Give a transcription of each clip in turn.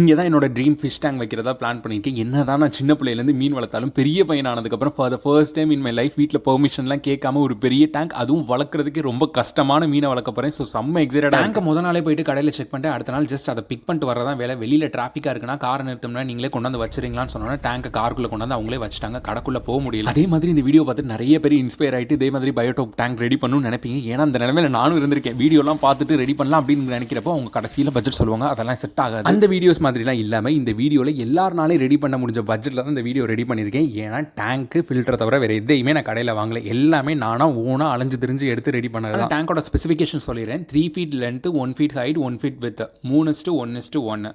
இங்கே தான் என்னோட ட்ரீம் ஃபிஷ் டேங்க் வைக்கிறதா பிளான் பண்ணியிருக்கேன் என்ன தான் நான் சின்ன பிள்ளையிலேருந்து மீன் வளர்த்தாலும் பெரிய பையன் ஆனதுக்கப்புறம் for the first time in my life வீட்டில் பெர்மிஷன்லாம் கேட்காம ஒரு பெரிய டேங்க் அதுவும் வளர்க்குறதுக்கு ரொம்ப கஷ்டமான மீனை வளர்க்க போகிறேன் ஸோ செம்ம எக்ஸைட்டட் டேங்கை முத நாளே போயிட்டு கடையில் செக் பண்ணிட்டு அடுத்த நாள் ஜஸ்ட் அதை பிக் பண்ணிட்டு வரதான் வேலை. வெளியில் டிராஃபிக்காக இருக்குன்னா கார் நிறுத்தம்னா நீங்களே கொண்டாந்து வச்சுறீங்களான்னு சொன்னோன்னா டேங்கை காருக்குள்ளே கொண்டாந்து அவங்களே வச்சுட்டாங்க. கடைக்குள்ளே போக முடியல. அதே மாதிரி இந்த வீடியோ பார்த்து நிறைய பேர் இன்ஸ்பயர் ஆகிட்டு இதே மாதிரி பயோடோப் டேங்க் ரெடி பண்ணணும்னு நினைப்பீங்க. ஏன்னா அந்த நிலைமையில நானும் இருந்திருக்கேன். வீடியோலாம் பார்த்துட்டு ரெடி பண்ணலாம் அப்படின்னு நினைக்கிறப்போ அவங்க கடைசியில் பட்ஜெட் சொல்லுவாங்க. அதெல்லாம் செட் ஆகாது. அந்த வீடியோஸ் மாதிரிலாம் இல்லாமல் இந்த வீடியோவில் எல்லாருனாலே ரெடி பண்ண முடிஞ்ச பட்ஜெட்டில் தான் இந்த வீடியோ ரெடி பண்ணியிருக்கேன் ஏன்னா டேங்க்கு ஃபில்டரை தவிர வேறு எதையுமே நான் கடையில் வாங்கல. எல்லாமே நானாக ஓனாக அலைஞ்சு திரிஞ்சு எடுத்து ரெடி பண்ணலாம் டேங்கோட ஸ்பெசிஃபிகேஷன் சொல்லிடுறேன் three feet length one feet height one feet with மூணு இஸ்ட்டு ஒன் இஸ்ட்டு ஒன்று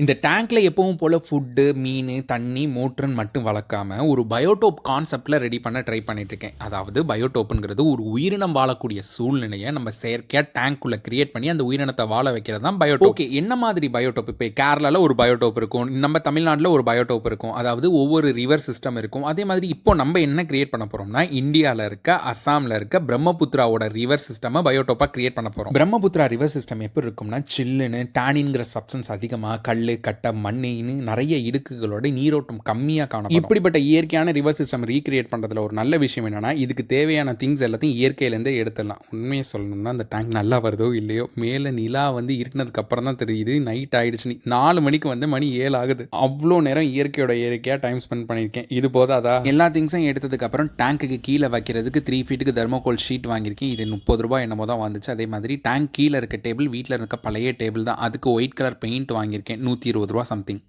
இந்த டேங்க்ல எப்பவும் போல் ஃபுட்டு மீன் தண்ணி மோட்டர்னு மட்டும் வளர்க்காம ஒரு பயோடோப் கான்செப்டில் ரெடி பண்ண ட்ரை பண்ணிட்டு இருக்கேன் அதாவது பயோடோப்புங்கிறது ஒரு உயிரினம் வாழக்கூடிய சூழ்நிலையை நம்ம செயற்கையாக டேங்க்குள்ளே கிரியேட் பண்ணி அந்த உயிரினத்தை வாழ வைக்கிறது தான் பயோடோப் ஓகே என்ன மாதிரி பயோடோப் இப்போ கேரளாவில் ஒரு பயோடோப் இருக்கும் நம்ம தமிழ்நாட்டில் ஒரு பயோடோப் இருக்கும் அதாவது ஒவ்வொரு ரிவர் சிஸ்டம் இருக்கும். அதே மாதிரி இப்போ நம்ம என்ன கிரியேட் பண்ண போகிறோம்னா இந்தியாவில் இருக்க அஸ்ஸாமில் இருக்க பிரம்மபுத்திராவோட ரிவர் சிஸ்டமை பயோடோப்பாக கிரியேட் பண்ண போகிறோம் பிரம்மபுத்திரா ரிவர் சிஸ்டம் எப்படி இருக்கும்னா சில்லுன்னு டேனின்கிற சப்ஸ்டன்ஸ் அதிகமாக கல் கட்டை மண்ணின்னு நிறைய இடுக்குகளோட நீரோட்டம் கம்மியாக காணும் இப்படிப்பட்ட இயற்கையான ரிவர் சிஸ்டம் ரீக்ரியேட் பண்ணுறதுல ஒரு நல்ல விஷயம் என்னென்னா இதுக்கு தேவையான திங்ஸ் எல்லாத்தையும் இயற்கையிலேருந்தே எடுத்துடலாம். உண்மையை சொல்லணும்னா அந்த டேங்க் நல்லா வருதோ இல்லையோ மேலே நிலா வந்து இருட்டினதுக்கப்புறம் தான் தெரியுது. நைட் ஆயிடுச்சு. நாலு மணிக்கு வந்து மணி ஏழு ஆகுது. அவ்வளோ நேரம் இயற்கையோட இயற்கையாக டைம் ஸ்பெண்ட் பண்ணியிருக்கேன். இது போதாதா? எல்லா திங்ஸும் எடுத்ததுக்கு அப்புறம் டேங்க்குக்கு கீழே வைக்கிறதுக்கு த்ரீ ஃபீட்டுக்கு தர்மோகோல் ஷீட் வாங்கியிருக்கேன். இது முப்பது ரூபாய் என்னமோ தான் வந்துச்சு. அதே மாதிரி டேங்க் கீழே இருக்க டேபிள் வீட்டில் இருக்க பழைய டேபிள் தான். அதுக்கு ஒயிட் கலர் பெயிண்ட் வாங்கியிருக்கேன். நூற்றி இருபது ரூபா சம்திங்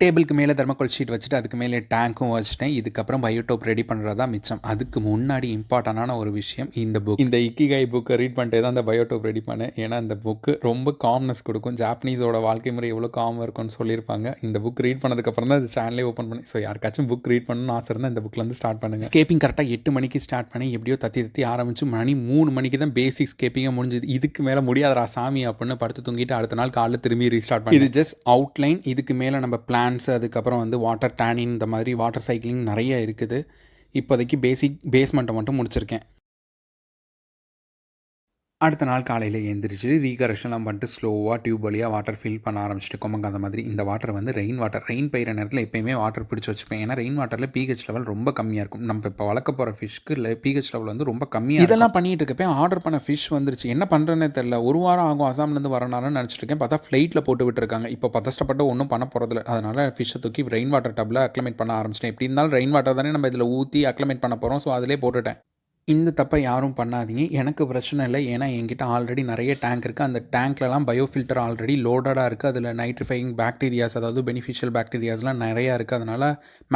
டேபிளுக்கு மேலே தர்மக்கோல் ஷீட் வச்சுட்டு அதுக்கு மேலே டேங்க்கும் வச்சுட்டேன். இதுக்கப்புறம் பயோடோப் ரெடி பண்ணுறதா மிச்சம். அதுக்கு முன்னாடி இம்பார்ட்டண்டான ஒரு விஷயம் இந்த புக் இந்த இக்கிகாய் புக்கை ரீட் பண்ணிட்டே தான் அந்த பயோடோப் ரெடி பண்ணேன். ஏன்னா அந்த புக்கு ரொம்ப காம்னஸ் கொடுக்கும். ஜாப்பனீஸோட வாழ்க்கை முறை எவ்வளோ காமாக இருக்கும்னு சொல்லியிருப்பாங்க. இந்த புக் ரீட் பண்ணதுக்கப்புறம் தான் இந்த சேனலே ஓப்பன் பண்ணி ஸோ யாருக்காச்சும் புக் ரீட் பண்ணணும்னு ஆசை இருந்தால் இந்த புக்லேருந்து ஸ்டார்ட் பண்ணுங்க. ஸ்கேப்பிங் கரெக்டாக எட்டு மணிக்கு ஸ்டார்ட் பண்ணி எப்படியோ தத்தி தத்தி ஆரம்பிச்சு மணி மூணு மணிக்கு தான் பேசிக் ஸ்கேப்பிங்காக முடிஞ்சுது. இதுக்கு மேலே முடியாதரா சாமி அப்படின்னு படுத்து தூங்கிட்டு அடுத்த நாள் காலைல திரும்பி ரீஸ்டார்ட் பண்ணி இது ஜஸ்ட் அவுட்லைன் இதுக்கு மேலே நம்ம பிளான்ஸ் அதுக்கப்புறம் வந்து வாட்டர் டேனிங் இந்த மாதிரி வாட்டர் சைக்கிளிங் நிறைய இருக்குது. இப்போதைக்கு பேசிக் பேஸ்மெண்ட்டை மட்டும் முடிச்சிருக்கேன். அடுத்த நாள் காலையில் எழுந்திரிச்சு ரீகரெக்ஷன்லாம் பண்ணிட்டு ஸ்லோவாக டியூப் வழியாக வாட்டர் ஃபில் பண்ண ஆரம்பிச்சிட்டு கொமங்க அந்த மாதிரி இந்த வாட்டர் வந்து ரெயின் வாட்டர் ரெயின் பெய்கிற நேரத்தில் எப்போயுமே வாட்டர் பிடிச்சி வச்சுப்பேன். ஏன்னா ரெயின் வாட்டரில் பிஹெச் லெவல் ரொம்ப கம்மியாக இருக்கும். நம்ம இப்போ வளர்க்க போகிற ஃபிஷ்க்கு இல்லை பிஹெச் லெவல் வந்து ரொம்ப கம்மியாக இதெல்லாம் பண்ணிட்டு இருக்கப்பேன் ஆர்டர் பண்ண ஃபிஷ் வந்துருச்சு? என்ன பண்ணுறேன்னே தெரில ஒரு வாரம் ஆகும் அசாம்லேருந்து வரனாலும் நினச்சிட்டு இருக்கேன். பார்த்தா ஃப்ளைட்டில் போட்டு விட்டுருக்காங்க. இப்போ பதஷ்டப்பட்டு ஒன்றும் பண்ண போகிறதில்ல அதனால் ஃபிஷ்ஷை தூக்கி ரெயின் வாட்டர் டப்பில் அக்ளமேட் பண்ண ஆரம்பிச்சிட்டேன். எப்படி இருந்தாலும் ரெயின் வாட்டர் தானே நம்ம இதில் ஊற்றி அக்ளமேட் பண்ண போகிறோம் ஸோ அதிலே போட்டுட்டேன். இந்த தப்பை யாரும் பண்ணாதீங்க. எனக்கு பிரச்சனை இல்லை. ஏன்னா என்கிட்ட ஆல்ரெடி நிறைய டேங்க் இருக்குது அந்த டேங்க்லலாம் பயோ ஃபில்டர் ஆல்ரெடி லோடடாக இருக்குது அதில் நைட்ரிஃபையிங் பேக்டீரியாஸ் அதாவது பெனிஃபிஷியல் பேக்டீரியாஸ்லாம் நிறையா இருக்குது அதனால்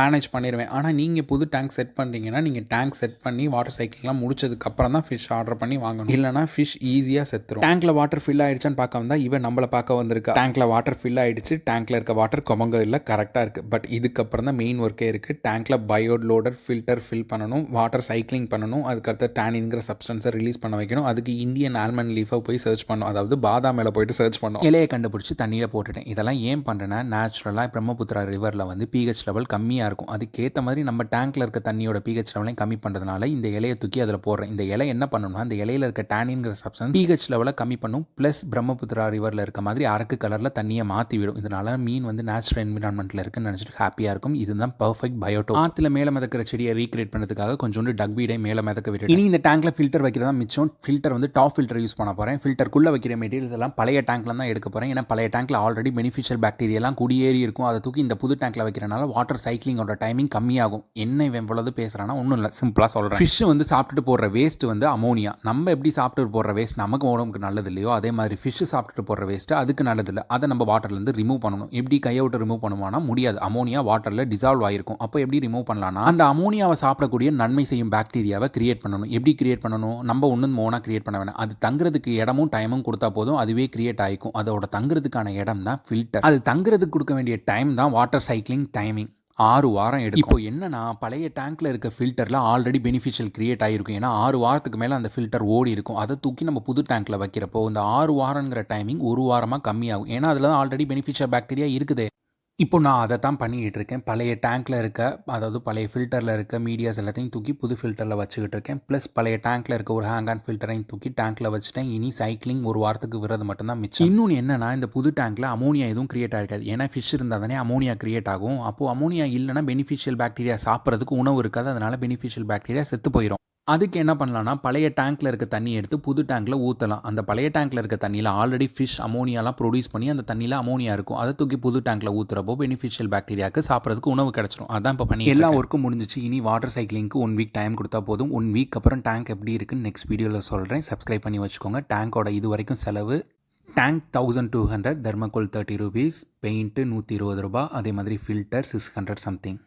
மேனேஜ் பண்ணிடுவேன் ஆனால் நீங்கள் புது டேங்க் செட் பண்ணுறீங்கன்னா நீங்கள் டேங்க் செட் பண்ணி வாட்டர் சைக்கிள்லாம் முடிச்சதுக்கப்புறம் தான் ஃபிஷ் ஆர்டர் பண்ணி வாங்கணும். இல்லைனா ஃபிஷ் ஈஸியாக செத்துரும். டேங்க்கில் வாட்டர் ஃபில் ஆயிடுச்சான்னு பார்க்க வந்தால் இவன் நம்மளை பார்க்க வந்திருக்கா? டேங்க்கில் வாட்டர் ஃபில் ஆயிடுச்சு. டேங்க்கில் இருக்க வாட்டர் கொமங்க இல்லை கரெக்டாக இருக்குது பட் இதுக்கப்புறம் தான் மெயின் ஒர்க்கே இருக்குது டேங்க்கில் பயோ லோடர் ஃபில்டர் ஃபில் பண்ணணும். வாட்டர் சைக்கிளிங் பண்ணணும். அது அதுக்கடுத்து டேனின்கிற சப்ஸ்டன்ஸை ரிலீஸ் பண்ண வைக்கணும். அதுக்கு இந்தியன் ஆல்மண்ட் லீஃபை போய் சர்ச் பண்ணும் அதாவது பாதாம் மேலே போயிட்டு சர்ச் பண்ணணும். இலையை கண்டுபிடிச்சி தண்ணியில் போட்டுட்டேன். இதெல்லாம் ஏன் பண்ணுறேன்னா நேச்சுரலாக பிரம்மபுத்திரா ரிவரில் வந்து பிஹெச் லெவல் கம்மியாக இருக்கும். அதுக்கேற்ற மாதிரி நம்ம டேங்க்கில் இருக்க தண்ணியோட பிஹெச் லெவலையும் கம்மி பண்ணுறதுனால இந்த இலையை தூக்கி அதில் போடுறேன். இந்த இலை என்ன பண்ணணும்னா அந்த இலையில் இருக்க டேனின்கிற சப்ஸ்டன்ஸ் பிஹெச் லெவலை கம்மி பண்ணும். ப்ளஸ் பிரம்மபுத்திரா ரிவரில் இருக்க மாதிரி அரக்கு கலரில் தண்ணியை மாற்றி விடும். இதனால மீன் வந்து நேச்சுரல் என்விரான்மெண்ட்டில் இருக்குன்னு நினச்சிட்டு ஹாப்பியாக இருக்கும். இதுதான் பர்ஃபெக்ட் பயோட்டோ ஆற்றுல மேலே மிதக்கிற செடியை ரீக்ரியேட் பண்ணுறதுக்காக கொஞ்சோண்டு டக் வீடை மேலே மிதக்க விட்டு இனி இந்த டேங்க்ல ஃபில்டர் வைக்கிறதா மிச்சம். ஃபில்டர் வந்து டாப் ஃபில்டர் யூஸ் பண்ண போகிறேன் ஃபில்டருக்குள்ளே வைக்கிற மெட்டீரியல்ஸ் எல்லாம் பழைய டேங்க்ல தான் எடுக்க போகிறேன் ஏன்னா பழைய டேங்க்ல ஆல்ரெடி பெனிஃபிஷியல் பாக்டீரியெல்லாம் குடியேறி இருக்கும். அதை தூக்கி இந்த புது டேங்க்ல வைக்கிறனால வாட்டர் சைக்கிளிங்கோட டைமிங் கம்மியாகும். என்ன இவன் எவ்வளவு பேசுகிறானா ஒன்றும் இல்லை. சிம்பிளாக சொல்கிறேன் ஃபிஷ் வந்து சாப்பிட்டுட்டு போடுற வேஸ்ட் வந்து அமோனியா நம்ம எப்படி சாப்பிட்டு போடுற வேஸ்ட் நமக்கு உடம்புக்கு நல்லது இல்லையோ? அதே மாதிரி ஃபிஷ் சாப்பிட்டுட்டு போடுற வேஸ்ட்டு அதுக்கு நல்லது இல்லை. அதை நம்ம வாட்டர்லேருந்து ரிமூவ் பண்ணணும். எப்படி கையை விட்டு ரிமூவ் பண்ணுவானா முடியாது. அமோனியா வாட்டரில் டிசால்வ் ஆயிருக்கும். அப்போ எப்படி ரிமூவ் பண்ணலாம்னா அந்த அமோனியாவை சாப்பிடக்கூடிய நன்மை செய்யும் பாக்டீரியாவை கிரியேட் க்ரியேட் பண்ணணும். எப்படி க்ரியேட் பண்ணணும்? நம்ம ஒன்றும் மோனாக கிரியேட் பண்ண வேணாம். அது தங்குறதுக்கு இடமும் டைமும் கொடுத்தா போதும். அதுவே க்ரியேட் ஆகிக்கும் அதோட தங்குறதுக்கான இடம் தான் ஃபில்டர் அது தங்குறதுக்கு கொடுக்க வேண்டிய டைம் தான் வாட்டர் சைக்கிளிங் டைமிங் ஆறு வாரம் எடுக்கும். இப்போ என்னன்னா பழைய டேங்க்ல இருக்க ஃபில்டர்ல ஆல்ரெடி பெனிஃபிஷியல் கிரியேட் ஆகிருக்கும் ஏன்னா ஆறு வாரத்துக்கு மேலே அந்த ஃபில்டர் ஓடி இருக்கும். அதை தூக்கி நம்ம புது டேங்க்ல வைக்கிறப்போ இந்த ஆறு வாரங்கிற டைமிங் ஒரு வாரமாக கம்மியாகும். ஏன்னா அதில் தான் ஆல்ரெடி பெனிஃபிஷியல் பாக்டீரியா இருக்குது. இப்போ நான் அதை தான் பண்ணிக்கிட்டு இருக்கேன் பழைய டேங்க்கில் இருக்க அதாவது பழைய ஃபில்டரில் இருக்க மீடியாஸ் எல்லாத்தையும் தூக்கி புது ஃபில்டரில் வச்சுக்கிட்டு இருக்கேன். ப்ளஸ் பழைய டேங்க்கில் இருக்க ஒரு ஹேங் ஆன் ஃபில்டரையும் தூக்கி டேங்க்கில் வச்சுட்டேன். இனி சைக்கிளிங் ஒரு வாரத்துக்கு விடுறது மட்டும்தான் மிச்சம். இன்னொன்று என்னன்னா இந்த புது டேங்க்கில் அமோனியா எதுவும் கிரியேட் ஆகிருக்காது ஏன்னா ஃபிஷ் இருந்தால் தானே அமோனியா கிரியேட் ஆகும். அப்போது அமோனியா இல்லைன்னா பெனிஃபிஷியல் பாக்டீரியா சாப்பிட்றதுக்கு உணவு இருக்காது. அதனால் பெனிஃபிஷியல் பாக்டீரியா செத்து போயிடும் அதுக்கு என்ன பண்ணலாம்னா பழைய டேங்க்கில் இருக்க தண்ணி எடுத்து புது டேங்க்கில் ஊற்றலாம் அந்த பழைய டேங்க்கில் இருக்க தண்ணியில் ஆல்ரெடி ஃபிஷ் அமோனியாலாம் ப்ரொடியூஸ் பண்ணி அந்த தண்ணியில் அமோனியா இருக்கும். அதை தூக்கி புது டேங்க்கில் ஊற்றுறப்போ பெனிஃபிஷியல் பாக்டீரியாவுக்கு சாப்பிட்றதுக்கு உணவு கிடச்சிரும். அதான் இப்போ பண்ணி எல்லா ஒர்க்கும் முடிஞ்சிச்சு. இனி வாட்டர் சைக்கிளிங்க்கு ஒன் வீக் டைம் கொடுத்தா போதும். ஒன் வீக் அப்புறம் டேங்க் எப்படி இருக்குன்னு நெக்ஸ்ட் வீடியோவில் சொல்கிறேன் சப்ஸ்கிரைப் பண்ணி வச்சுக்கோங்க. டேங்கோட இது வரைக்கும் செலவு tank thousand two hundred thermocol thirty rupees paint நூற்றி இருபது ரூபா அதே மாதிரி ஃபில்டர் சிக்ஸ் ஹண்ட்ரட் சம்திங்